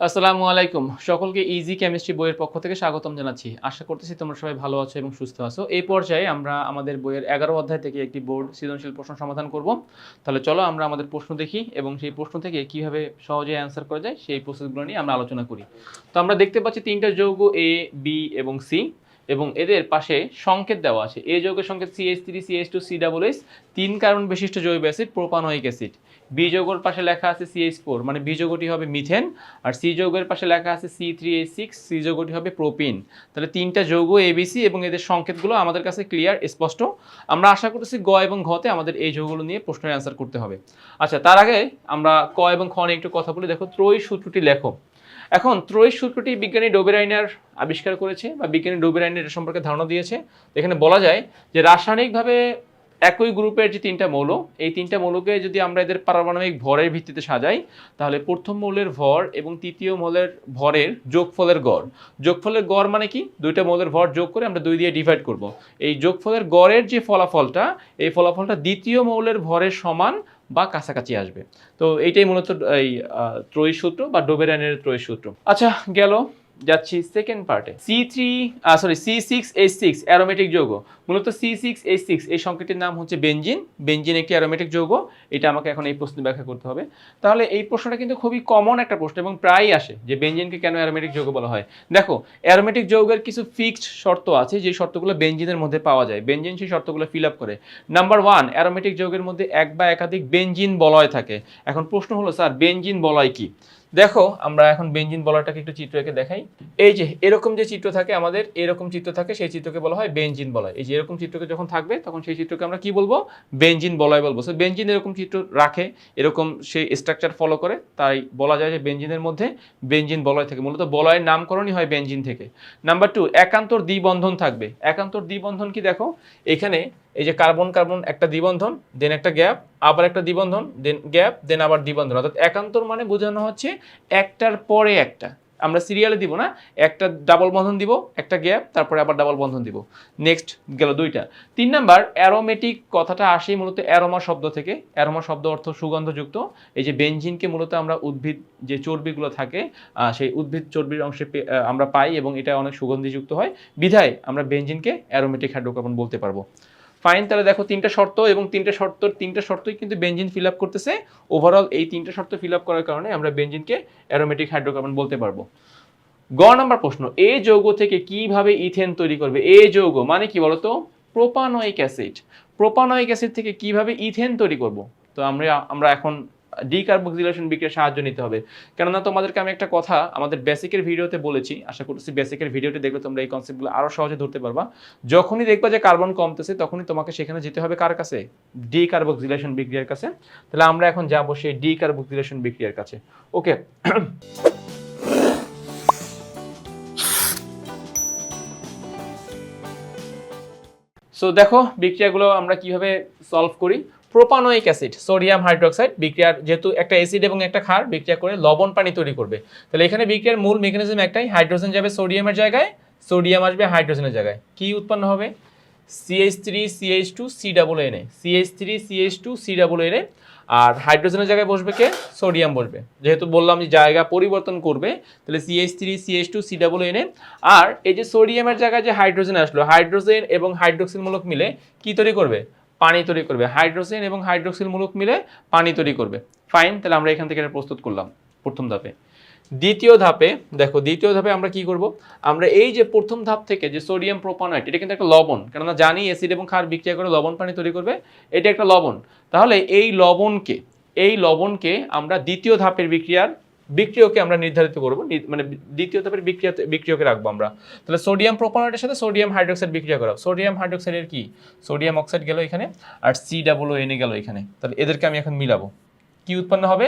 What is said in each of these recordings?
আসসালামু আলাইকুম। সকলকে ইজি কেমিস্ট্রি বইয়ের পক্ষ থেকে স্বাগতম জানাচ্ছি। আশা করতেছি তোমরা সবাই ভালো আছো এবং সুস্থ আছো। এই পর্যায়ে আমরা আমাদের বইয়ের এগারো অধ্যায় থেকে একটি বোর্ড সৃজনশীল প্রশ্ন সমাধান করব। তাহলে চলো আমরা আমাদের প্রশ্ন দেখি এবং সেই প্রশ্ন থেকে কীভাবে সহজে অ্যান্সার করা যায় সেই প্রসেসগুলো নিয়ে আমরা আলোচনা করি। তো আমরা দেখতে পাচ্ছি তিনটা যৌগ এ বি এবং সি এবং এদের পাশে সংকেত দেওয়া আছে। এ যৌগের সংকেত C H three C H two C double S তিন কার্বন বিশিষ্ট জৈব অ্যাসিড, প্রোপানোয়িক অ্যাসিড। বি যৌগের পাশে লেখা আছে সিএইচ ফোর মানে বি যৌগটি হবে মিথেন, আর সি যৌগের পাশে লেখা আছে C three H six C যৌগটি হবে প্রোপিন। তাহলে তিনটা যৌগ এবিসি এবং এদের সংকেতগুলো আমাদের কাছে ক্লিয়ার স্পষ্ট। আমরা আশা করতেছি গ এবং ঘতে আমাদের এই যৌগগুলো নিয়ে প্রশ্নের অ্যান্সার করতে হবে। আচ্ছা তার আগে আমরা ক এবং খ নিয়ে একটু কথা বলি। দেখো, ত্রয়ী সূত্রটি লেখো। এখন ত্রয়ী সূত্রটি বিজ্ঞানী ডোবেরাইনার আবিষ্কার করেছে বা বিজ্ঞানী ডোবেরাইনার এটা সম্পর্কে ধারণা দিয়েছে। এখানে বলা যায় যে রাসায়নিকভাবে একই গ্রুপের যে তিনটা মৌল, এই তিনটা মৌলকে যদি আমরা এদের পারমাণবিক ভরের ভিত্তিতে সাজাই, তাহলে প্রথম মৌলের ভর এবং তৃতীয় মৌলের ভরের যোগফলের গড়। যোগফলের গড় মানে কি? দুইটা মৌলের ভর যোগ করে আমরা দুই দিয়ে ডিভাইড করব। এই যোগফলের গড়ের যে ফলাফলটা, এই ফলাফলটা দ্বিতীয় মৌলের ভরের সমান বা কাছাকাছি আসবে। তো এইটাই মূলত এই ত্রয়ী সূত্র বা ডোবেরানের ত্রয়ী সূত্র। আচ্ছা গেল যাচ্ছি সেকেন্ড পার্টে C three sorry C six H six aromatic যৌগ। মূলত সি সিক্স এইচ সিক্স এই সংকেতটির নাম হচ্ছে বেঞ্জিন বেঞ্জিন একটি অ্যারোমেটিক যৌগ। এটা আমাকে এখন এই প্রশ্নে ব্যাখ্যা করতে হবে। তাহলে এই প্রশ্নটা কিন্তু খুবই কমন একটা প্রশ্ন এবং প্রায়ই আসে যে বেঞ্জিনকে কেন অ্যারোমেটিক যৌগ বলা হয়। দেখো অ্যারোমেটিক যৌগের কিছু ফিক্সড শর্ত আছে, যে শর্তগুলো বেঞ্জিনের মধ্যে পাওয়া যায়। বেঞ্জিন সেই শর্তগুলো ফিল আপ করে। নাম্বার ওয়ান অ্যারোমেটিক যৌগের মধ্যে এক বা একাধিক বেঞ্জিন বলয় থাকে। এখন প্রশ্ন হলো, স্যার বেঞ্জিন বলয় কি? দেখো, আমরা এখন বেঞ্জিন বলয়টাকে একটু চিত্র এঁকে দেখাই। এই যে, এরকম যে চিত্র থাকে আমাদের, এরকম চিত্র থাকে, সেই চিত্রকে বলা হয় বেঞ্জিন বলয় এই যে, এরকম চিত্রকে যখন থাকবে, তখন সেই চিত্রকে আমরা কি বলব? বেঞ্জিন বলয় বলব। সো বেঞ্জিন এরকম চিত্র রাখে, এরকম সেই স্ট্রাকচার ফলো করে, তাই বলা যায় যে বেঞ্জিনের মধ্যে বেঞ্জিন বলয় থাকে। মূলত বলয়ের নামকরণই হয় বেঞ্জিন থেকে। নাম্বার টু একান্তর দ্বিবন্ধন থাকবে। একান্তর দ্বিবন্ধন কি দেখো? এখানে এই যে কার্বন কার্বন, একটা দ্বিবন্ধন দেন একটা গ্যাপ, আবার একটা দ্বিবন্ধন দেন গ্যাপ দেন আবার দ্বিবন্ধন। অর্থাৎ একান্তর মানে বোঝানো হচ্ছে একটার পরে একটা। আমরা সিরিয়ালে দিব না, একটা ডাবল বন্ধন দিব, একটা গ্যাপ, তারপরে আবার ডাবল বন্ধন দিব। নেক্সট গেল দুইটা। তিন নাম্বার অ্যারোমেটিক কথাটা আসে মূলত অ্যারোমা শব্দ থেকে। অ্যারোমা শব্দ অর্থ সুগন্ধযুক্ত। এই যে বেঞ্জিনকে মূলত আমরা উদ্ভিদ, যে চর্বিগুলো থাকে সেই উদ্ভিদ চর্বির অংশে আমরা পাই এবং এটা অনেক সুগন্ধিযুক্ত হয়। বিধায় আমরা বেঞ্জিনকে অ্যারোমেটিক হাইড্রোকার্বন বলতে পারব। ফাইন তাহলে দেখো তিনটা শর্ত এবং তিনটা শর্ত তিনটা শর্তই কিন্তু বেঞ্জিন ফিল আপ করতেছে। ওভারঅল এই তিনটা শর্ত ফিল আপ করার কারণে আমরা বেঞ্জিনকে অ্যারোমেটিক হাইড্রোকার্বন বলতে পারব। গ নাম্বার প্রশ্ন, এ যৌগ থেকে কীভাবে ইথেন তৈরি করবে? এ যৌগ মানে কি বলতো? প্রোপানয়িক অ্যাসিড প্রোপানয়িক অ্যাসিড থেকে কীভাবে ইথেন তৈরি করব? তো আমরা আমরা এখন ডিকার্বক্সিলেশন বিক্রিয়ার সাহায্য নিতে হবে। কেননা তোমাদেরকে আমি একটা কথা আমাদের বেসিকের ভিডিওতে বলেছি, আশা করছি বেসিকের ভিডিওটি দেখলে তোমরা এই কনসেপ্টগুলো আরও সহজে ধরতে পারবা। যখনই দেখবা যে কার্বন কমতেছে, তখনই তোমাকে সেখানে যেতে হবে কার কাছে? ডিকার্বক্সিলেশন বিক্রিয়ার কাছে। তাহলে আমরা এখন যাব সেই ডিকার্বক্সিলেশন বিক্রিয়ার কাছে। ওকে সো দেখো, বিক্রিয়াগুলো আমরা কীভাবে সলভ করি? প্রোপানোয়িক অ্যাসিড, সোডিয়াম হাইড্রোক্সাইড, বিক্রিয়ার যেহেতু একটা অ্যাসিড এবং একটা ক্ষার, বিক্রিয়া করে লবণ পানি তৈরি করবে। তাহলে এখানে বিক্রিয়ার মূল মেকানিজম একটাই হাইড্রোজেন যাবে সোডিয়ামের জায়গায়, সোডিয়াম আসবে হাইড্রোজেনের জায়গায়। কি উৎপন্ন হবে? CH three CH two C double N A CH three CH two C double N A আর হাইড্রোজেনের জায়গায় বসবে কে? সোডিয়াম বসবে। যেহেতু বললাম যে জায়গা পরিবর্তন করবে, তাহলে CH three CH two C double N A আর এই যে সোডিয়ামের জায়গায় যে হাইড্রোজেন আসলো হাইড্রোজেন এবং হাইড্রোক্সিল মূলক মিলে কি তৈরি করবে? পানি তৈরি করবে। হাইড্রোজেন এবং হাইড্রোক্সিল মূলক মিলে পানি তৈরি করবে। ফাইন তাহলে আমরা এখান থেকে এটা প্রস্তুত করলাম প্রথম ধাপে। দ্বিতীয় ধাপে, দেখো, দ্বিতীয় ধাপে আমরা কি করব? আমরা এই যে প্রথম ধাপ থেকে যে সোডিয়াম প্রোপানাইট এটা কিন্তু একটা লবণ, কেননা জানি অ্যাসিড এবং ক্ষার বিক্রিয়া করে লবণ পানি তৈরি করবে, এটা একটা লবণ। তাহলে এই লবণকে এই লবণকে আমরা দ্বিতীয় ধাপের বিক্রিয়ার বিক্রিয়কে আমরা নির্ধারিত করব মানে দ্বিতীয় তাপের বিক্রিয়াতে বিক্রিয়কে রাখব আমরা। তাহলে সোডিয়াম প্রোপানোয়েটের সাথে সোডিয়াম হাইড্রোক্সাইড বিক্রিয়া করা সোডিয়াম হাইড্রোক্সাইডের কি? সোডিয়াম অক্সাইড গেল এখানে, আর সি ডাবল এনে গেল এখানে। তাহলে এদেরকে আমি এখন মিলাবো। কি উৎপন্ন হবে?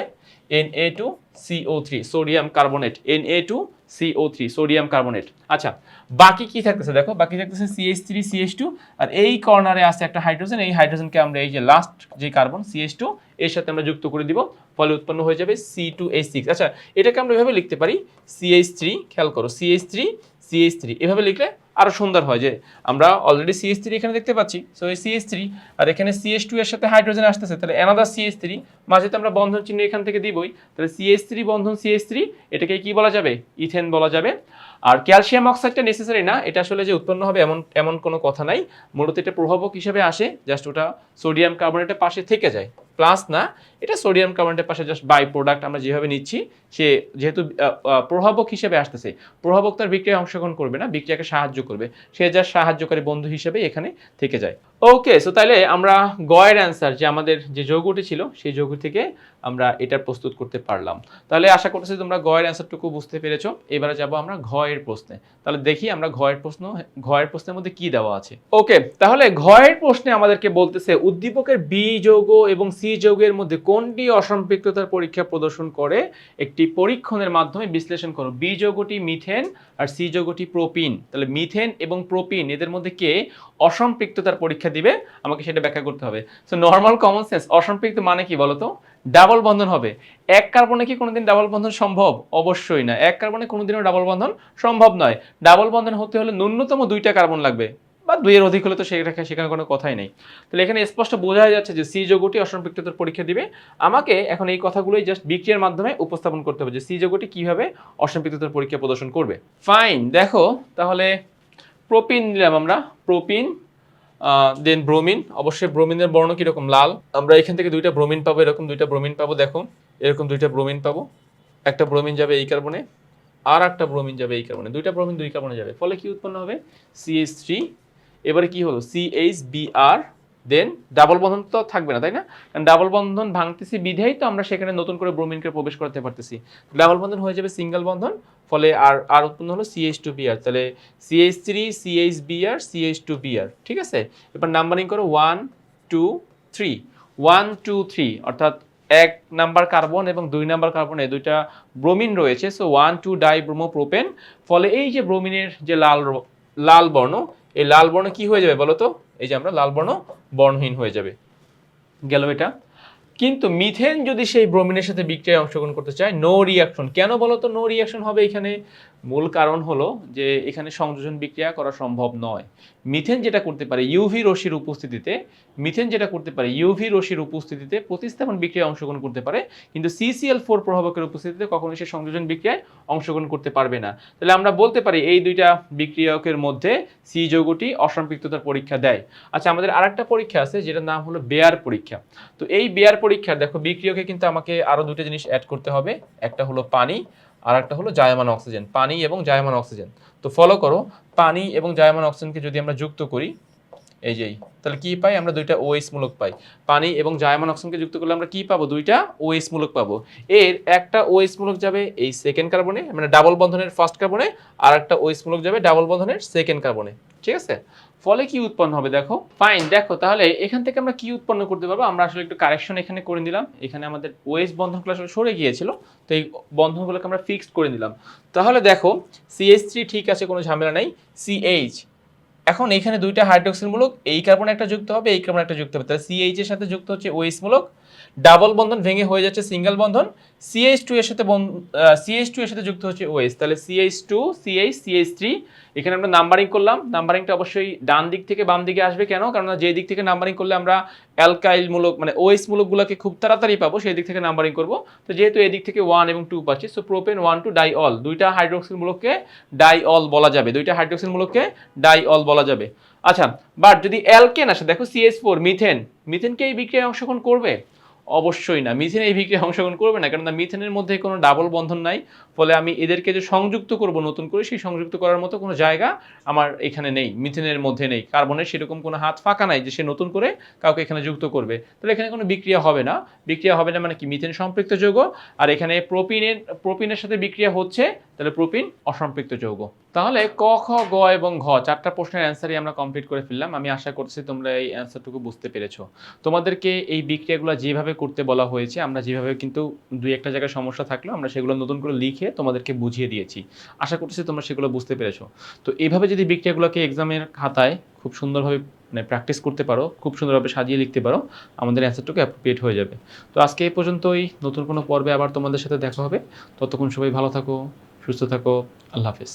N A two CO three sodium carbonate N A two CO three sodium carbonate আচ্ছা বাকি কি থাকতেছে? দেখো, বাকি থাকতেছে সিএইচ থ্রি সিএইচ টু আর এই কর্নারে আছে একটা হাইড্রোজেন এই হাইড্রোজেনকে আমরা এই যে লাস্ট যে কার্বন সিএস টু এর সাথে আমরা যুক্ত করে দিব। ফলে উৎপন্ন হয়ে যাবে সি টু এইচ সিক্স আচ্ছা এটাকে আমরা এভাবে লিখতে পারি সিএইচ থ্রি খেয়াল করো সিএইচ থ্রি সিএইচ থ্রি এভাবে লিখলে আরও সুন্দর হয় যে আমরা অলরেডি সিএস থ্রি এখানে দেখতে পাচ্ছি। সো এই সিএস থ্রি আর এখানে সিএস টু এর সাথে হাইড্রোজেন আসতেছে, তাহলে অ্যানাদার সিএস থ্রি মাঝে তো আমরা বন্ধন চিহ্ন এখান থেকে দিবই। তাহলে সিএস থ্রি বন্ধন সিএস থ্রি এটাকে কি বলা যাবে? ইথেন বলা যাবে। আর ক্যালসিয়াম অক্সাইডটা নেসেসারি না, এটা আসলে যে উৎপন্ন হবে এমন এমন কোনো কথা নাই। মূলত এটা প্রভাবক হিসেবে আসে, জাস্ট ওটা সোডিয়াম কার্বনেটের পাশে থেকে যায়। প্লাস না, এটা সোডিয়াম কার্বনেটের পাশে জাস্ট বাই প্রোডাক্ট আমরা যেভাবে নিচ্ছি, সে যেহেতু প্রভাবক হিসেবে আসতেছে, প্রভাবক তার বিক্রিয়ায় অংশগ্রহণ করবে না, বিক্রিয়াকে সাহায্য করবে। সে জাস্ট সাহায্যকারী বন্ধু হিসেবে এখানে থেকে যায়। ওকে সো তাহলে আমরা গয়ের অ্যান্সার যে আমাদের যে যৌগটি ছিল, সেই যৌগ থেকে আমরা এটা প্রস্তুত করতে পারলাম। তাহলে আশা করতেছি তোমরা গয়ের অ্যান্সারটুকু বুঝতে পেরেছ। এবারে যাব আমরা ঘয়ের প্রশ্নে। তাহলে দেখি আমরা ঘয়ের প্রশ্ন, ঘয়ের প্রশ্নের মধ্যে কি দেওয়া আছে। ওকে তাহলে ঘয়ের প্রশ্নে আমাদেরকে বলতেছে, উদ্দীপকের বি যৌগ এবং সি যৌগের মধ্যে কোনটি অসম্পৃক্ততার পরীক্ষা প্রদর্শন করে? একটি পরীক্ষণের মাধ্যমে বিশ্লেষণ করো। বি যৌগটি মিথেন আর সি যৌগটি প্রোপিন। তাহলে মিথেন এবং প্রোপিন, এদের মধ্যে কে অসম্পৃক্ততার পরীক্ষা দিবে? আমাকে সেটা ব্যাখ্যা করতে হবে। সো নর্মাল কমন সেন্স অসম্পৃক্ত মানে কি বলতো? ডাবল বন্ধন হবে। এক কার্বনে কি কোনোদিন ডাবল বন্ধন সম্ভব? অবশ্যই না। এক কার্বনে কোনোদিনও ডাবল বন্ধন সম্ভব নয়। ডাবল বন্ধন হতে হলে ন্যূনতম দুইটা কার্বন লাগবে। বা দুইয়ের অধিক হলে তো সেখানে সেখানে কোনো কথাই নেই। তাহলে এখানে স্পষ্ট বোঝা যাচ্ছে যে সি যোগটি অসম্পৃক্ততার পরীক্ষা দিবে। আমাকে এখন এই কথাগুলোই জাস্ট বিক্রিয়ার মাধ্যমে উপস্থাপন করতে হবে যে সি যোগটি কীভাবে অসম্পৃক্ততার পরীক্ষা প্রদর্শন করবে। ফাইন দেখো, তাহলে প্রোপিন নিলাম আমরা প্রোপিন দেন ব্রোমিন অবশ্যই ব্রোমিনের বর্ণ কীরকম? লাল। আমরা এখান থেকে দুইটা ব্রোমিন পাবো, এরকম দুইটা ব্রোমিন পাবো, দেখো, এরকম দুইটা ব্রোমিন পাবো। একটা ব্রোমিন যাবে এই কার্বনে আর একটা ব্রোমিন যাবে এই কার্বনে দুইটা ব্রোমিন দুই কার্বনে যাবে। ফলে কি উৎপন্ন হবে? সিএইচ থ্রি এবারে কি হলো? সিএইচ বিআর দেন ডাবল বন্ধন তো থাকবে না, তাই না? কারণ ডাবল বন্ধন ভাঙতেছি বিধেই তো আমরা সেখানে নতুন করে ব্রোমিনকে প্রবেশ করতে পারতেছি। ডাবল বন্ধন হয়ে যাবে সিঙ্গেল বন্ধন, ফলে আর আর উৎপন্ন হলো সিএইচ টু বিআর তাহলে CH three CH BR CH two BR ঠিক আছে? এবার নাম্বারিং করো one two three one two three অর্থাৎ এক নাম্বার কার্বন এবং দুই নাম্বার কার্বনে দুইটা ব্রোমিন রয়েছে। So one two di bromo propane ফলে এই যে ব্রোমিনের যে লাল লাল বর্ণ এই লাল বর্ণ কি হয়ে যাবে বলো তো? এই যে আমরা লাল বর্ণ বর্ণহীন হয়ে যাবে। গেল এটা। কিন্তু মিথেন যদি সেই ব্রোমিনের সাথে বিক্রিয়ায় অংশগ্রহণ করতে চায় নো রিয়াকশন কেন বলো তো নো রিয়াকশন হবে এখানে? মূল কারণ হলো যে এখানে সংযোজন বিক্রিয়া করা সম্ভব নয়। মিথেন যেটা করতে পারে, ইউভি রশ্মির উপস্থিতিতে, মিথেন যেটা করতে পারে, ইউভি রশ্মির উপস্থিতিতে প্রতিস্থাপন বিক্রিয়ায় অংশগ্রহণ করতে পারে, কিন্তু সিসিএল ফোর প্রভাবকের উপস্থিতিতে কখনোই সে সংযোজন বিক্রিয়ায় অংশগ্রহণ করতে পারবে না। তাহলে আমরা বলতে পারি এই দুইটা বিক্রিয়কের মধ্যে সি যৌগটি অসম্পৃক্ততার পরীক্ষা দেয়। আচ্ছা আমাদের আরেকটা পরীক্ষা আছে, যেটার নাম হলো বেয়ার পরীক্ষা। তো এই বেয়ার পরীক্ষার দেখো বিক্রিয়কে কিন্তু আমাকে আরও দুটো জিনিস অ্যাড করতে হবে। একটা হলো পানি আর একটা হলো জায়মান অক্সিজেন, পানি এবং জায়মান অক্সিজেন। তো ফলো করো, পানি এবং জায়মান অক্সিজেনকে যদি আমরা যুক্ত করি এই যেই তাহলে কি পাই? আমরা দুইটা ওএস মূলক পাই। পানি এবং জায়মান অক্সিজেনকে যুক্ত করলে আমরা কি পাবো? দুইটা ওএস মূলক পাবো। এর একটা ওএস মূলক যাবে এই সেকেন্ড কার্বনে মানে ডাবল বন্ধনের ফার্স্ট কার্বনে আর একটা ওএস মূলক যাবে ডাবল বন্ধনের সেকেন্ড কার্বনে ঠিক আছে? ফলে কি উৎপন্ন হবে দেখো? ফাইন দেখো, তাহলে এখান থেকে আমরা কি উৎপন্ন করতে পারব? আমরা আসলে একটু কারেকশন এখানে করে নিলাম। এখানে আমাদের ওএস বন্ধনগুলো আসলে সরে গিয়েছিল, তো এই বন্ধনগুলোকে আমরা ফিক্সড করে নিলাম। তাহলে দেখো সিএইচ থ্রি ঠিক আছে, কোনো ঝামেলা নাই। সিএইচ এখন এখানে দুইটা হাইড্রোক্সিল মূলক এই কার্বন একটা যুক্ত হবে, এই কার্বন একটা যুক্ত হবে। তাহলে সিএইচ এর সাথে যুক্ত হচ্ছে ওএস মূলক, ডাবল বন্ধন ভেঙে হয়ে যাচ্ছে সিঙ্গেল বন্ধন সিএইচ টু এর সাথে সিএইচ টু এর সাথে যুক্ত হচ্ছে ওএস তাহলে CH two CH CH three এখানে আমরা নাম্বারিং করলাম নাম্বারিংটা অবশ্যই ডান দিক থেকে বাম দিকে আসবে কেন? কারণ যে দিক থেকে নাম্বারিং করলে আমরা অ্যালকাইল মূলক মানে ওএস মূলকগুলোকে খুব তাড়াতাড়ি পাবো, সেই দিক থেকে নাম্বারিং করব। তো যেহেতু এদিক থেকে ওয়ান এবং টু পাচ্ছি so propane one two diol দুইটা হাইড্রোক্সিল মূলককে ডাই অল বলা যাবে, দুইটা হাইড্রোক্সিল মূলককে ডাই অল বলা যাবে। আচ্ছা বাট যদি অ্যালকেন আসে, দেখো সিএস ফোর মিথেন মিথেনকে এই বিক্রিয়ায় অংশগ্রহণ করবে? অবশ্যই না। মিথেন এই বিক্রিয়ায় অংশগ্রহণ করবে না কারণ মিথেনের মধ্যে কোনো ডাবল বন্ধন নাই। ফলে আমি এদেরকে যে সংযুক্ত করব নতুন করে, সেই সংযুক্ত করার মতো কোনো জায়গা আমার এখানে নেই, মিথেনের মধ্যে নেই। কার্বনের সেরকম কোনো হাত ফাঁকা নাই যে সে নতুন করে কাউকে এখানে যুক্ত করবে। তাহলে এখানে কোনো বিক্রিয়া হবে না। বিক্রিয়া হবে না মানে কি? মিথেন সম্পৃক্ত যৌগ। আর এখানে প্রোপিনের প্রোপিনের সাথে বিক্রিয়া হচ্ছে, তাহলে প্রোপিন অসম্পৃক্ত যৌগ। তাহলে ক, খ, গ এবং ঘ, চারটা প্রশ্নের অ্যান্সারই আমরা কমপ্লিট করে ফেললাম। আমি আশা করছি তোমরা এই অ্যান্সারটুকু বুঝতে পেরেছ। তোমাদেরকে এই বিক্রিয়াগুলো যেভাবে করতে বলা হয়েছে, আমরা যেভাবে কিন্তু দুই একটা জায়গায় সমস্যা থাকলেও আমরা সেগুলো নতুন করে লিখে তোমাদেরকে বুঝিয়ে দিয়েছি। আশা করছি তোমরা সেগুলো বুঝতে পেরেছ। তো এইভাবে যদি বিক্রিয়াগুলোকে এক্সামের খাতায় খুব সুন্দরভাবে মানে প্র্যাকটিস করতে পারো, খুব সুন্দরভাবে সাজিয়ে লিখতে পারো, আমাদের অ্যান্সারটুকু অ্যাপ্রোপ্রিয়েট হয়ে যাবে। তো আজকে এই পর্যন্তই, নতুন কোনো পর্বে আবার তোমাদের সাথে দেখা হবে। ততক্ষণ সবাই ভালো থাকো, সুস্থ থাকো, আল্লাহ হাফিজ।